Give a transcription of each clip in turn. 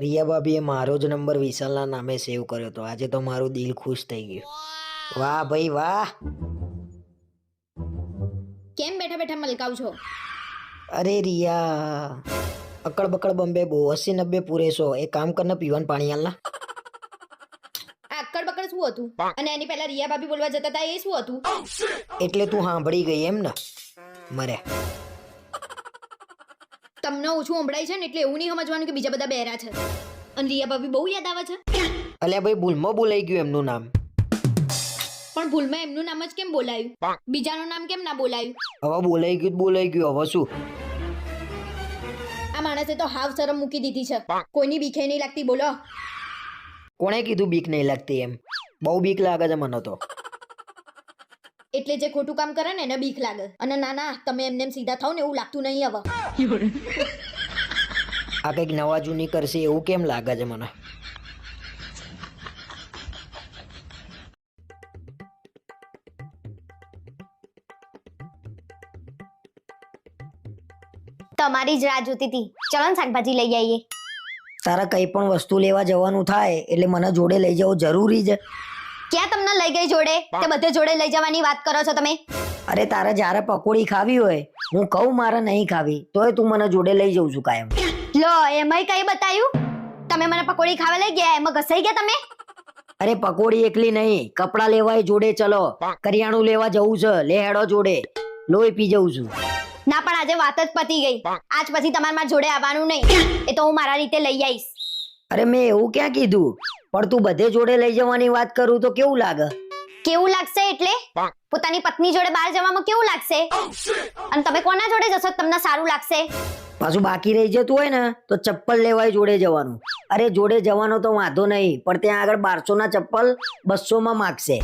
રિયા ભાભીએ મારો જ નંબર વિશાલના નામે સેવ કર્યો હતો આજે તો મારું દિલ ખુશ થઈ ગયું. વાહ. ભાઈ વાહ. કેમ બેઠા બેઠા મલકાવ છો અરે રિયા અકડ બકડ બમ્બે બહુ અસી નબ્બે પૂરે સો એક કામ કરને પીવાનું પાણી આલના આ અક્કડ બકડ શું હતું? અને એની પહેલા રિયા ભાભી બોલવા જતા હતા એ શું હતું? એટલે તું સાંભળી ગઈ એમ ને? મરે. તમને ઓછું સંભળાય છે ને એટલે એવું નહીં સમજવાનું કે બીજા બધા બહેરા છે. અને રિયા ભાભી બહુ યાદ આવે છે. અલ્યા ભાઈ ભૂલમાં બોલાઈ ગયું એમનું નામ. પણ ભૂલમાં એમનું નામ જ કેમ બોલાયું? બીજાનું નામ કેમ ના બોલાયું? હવે બોલાઈ ગયું બોલાઈ ગયું હવે શું? આ માણસે તો હાવ શરમ મૂકી દીધી છે. કોઈની બીખે નહીં લાગતી બોલો. કોણે કીધું બીક નહીં લાગતી એમ? બહુ બીક લાગે છે મને તો. એટલે જે ખોટું કામ કરે ને એને બીક લાગે. અને ના ના તમે એમને સીધા થાવ ને એવું લાગતું નહીં હવે. આ કંઈક નવા જૂની કરશે એવું કેમ લાગે છે મને? તમારી જ રાહ જોતી હતી. ચલો ને શાકભાજી લઈ આવીએ તારા કઈ પણ વસ્તુ લેવા જવાનું થાય એટલે મને જોડે લઈ જવું જરૂરી છે. ક્યાં તમને લઈ ગઈ જોડે? તે બધે જોડે લઈ જવાની વાત કરો છો તમે? અરે તારે જ્યારે પકોડી ખાવી હોય હું કહું મારે નહીં ખાવી તોય તું મને જોડે લઈ જઉં છું કાયમ. લો એમાંય કઈ બતાયું? તમે મને પકોડી ખાવા લઈ ગયા એમાં ઘસાઈ ગયા તમે? અરે પકોડી એકલી નહીં કપડાં લેવાય જોડે ચલો. કરિયાણું લેવા જવું છે લે હેડો જોડે લોહી પી જઉં છું. ના પણ આજે વાત જ પતી ગઈ. આજ પછી તમારે મારા જોડે આવવાનું નહીં. એ તો હું મારા રીતે લઈ આવીશ. અરે મેં એવું ક્યાં કીધું? પણ તું બધે જોડે લઈ જવાની વાત કરું તો કેવું લાગે? કેવું લાગશે એટલે? પોતાની પત્ની જોડે બહાર જવામાં કેવું લાગશે? અને તમે કોના જોડે જશો? તમને સારું લાગશે. પાછું બાકી રહી જતું હોય ને તો ચપ્પલ લેવાય જોડે જવાનું. અરે જોડે જવાનો તો વાંધો નહીં પણ ત્યાં આગળ બારસો ના ચપ્પલ બસો માં માગશે.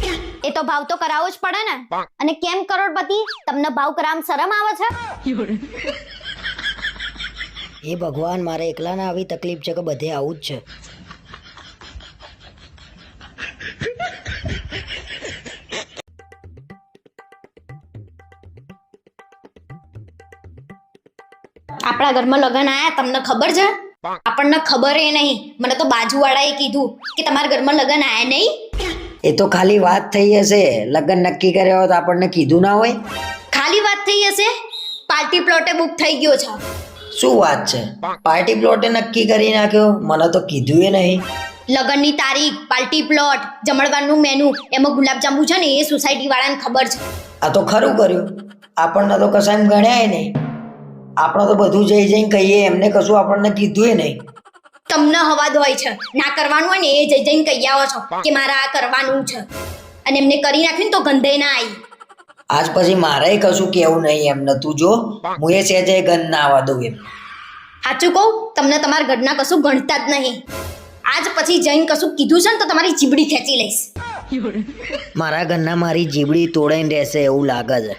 એ તો ભાવ તો કરાવવો જ પડે ને. અને કેમ કરોડપતિ? તમને ભાવ કરામ શરમ આવે છે? એ ભગવાન મારે એકલાને આવી તકલીફ છે કે બધે આવું જ છે. આપણા ઘરમાં લગ્ન આયા તમને ખબર છે? આપણને ખબર એ નહીં. મને તો બાજુવાળાએ કીધું કે તમારા ઘરમાં લગ્ન આયા નહીં. એ તો ખાલી વાત થઈ હશે. લગ્ન નક્કી કર્યા હોય તો આપણને કીધું ના હોય. ખાલી વાત થઈ હશે? પાર્ટી પ્લોટે બુક થઈ ગયો છે. શું વાત છે? પાર્ટી પ્લોટે નક્કી કરી નાખ્યો? મને તો કીધું એ નહીં. લગ્નની તારીખ પાર્ટી પ્લોટ જમણવારનું મેનુ એમાં ગુલાબજાંબુ છે ને એ સોસાયટી વાળાને ખબર છે. આ તો ખરું કર્યું. આપણને તો કશાને ગણ્યાય નહીં. આપણે તો બધું જઈ જઈને કહીએ એમને કશું આપણને કીધું એ નહીં. તમને હવાદ હોય છે. ના કરવાનું હોય ને એ જઈ જઈને કહી આવો છો કે મારે આ કરવાનું છે. અને એમને કરી નાખ્યું ને તો ગંધે ના આવી. આજ પછી મારે કશું કેવું નહીં એમને તું જો હું એ જે ગન ના આવવા દઉં એમ. સાચું કહું તમને તમારા ઘરના કશું ગણતા જ નહીં. આજ પછી જઈને કશું કીધું છે ને તો તમારી જીબડી ખેંચી લઈશ. મારા ઘરના મારી જીબડી તોડાઈને રહેશે એવું લાગે છે.